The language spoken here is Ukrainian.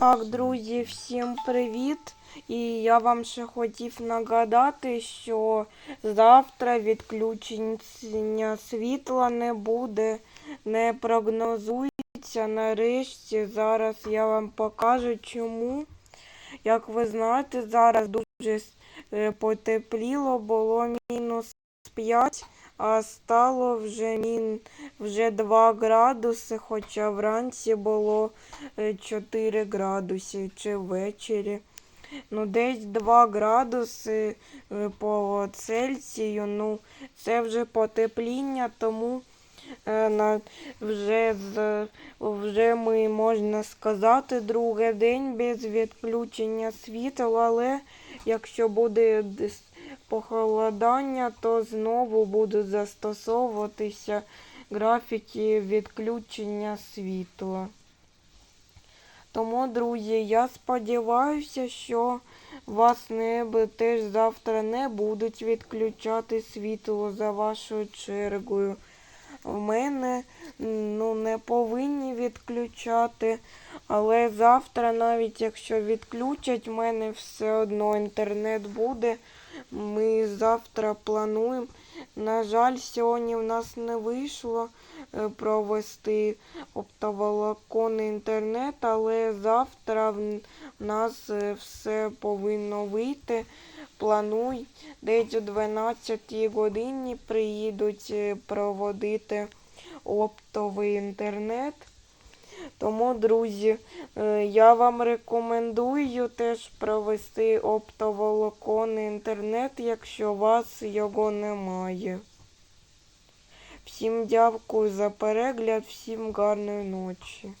Так, друзі, всім привіт! І я вам ще хотів нагадати, що завтра відключення світла не буде, не прогнозується. Нарешті зараз я вам покажу чому. Як ви знаєте, зараз дуже е, потепліло, було мінус 5, а стало вже мін вже 2 градуси, хоча вранці було е, 4 градуси чи ввечері. Ну, десь 2 градуси е, по Цельсію. Ну, це вже потепління, тому е, на, вже, з, вже ми, можна сказати, другий день без відключення світла, але якщо буде похолодання, то знову будуть застосовуватися графіки відключення світла. Тому, друзі, я сподіваюся, що вас не теж завтра не будуть відключати світло за вашою чергою. В мене ну, не повинні відключати, але завтра, навіть якщо відключать, в мене все одно інтернет буде. Ми завтра плануємо. На жаль, сьогодні в нас не вийшло е, провести оптоволоконний інтернет, але завтра в нас е, все повинно вийти. Плануй, десь о 12 годині приїдуть е, проводити оптовий інтернет. Тому, друзі, е, я вам рекомендую теж провести оптоволоконний інтернет, якщо у вас його немає. Всім дякую за перегляд, всім гарної ночі.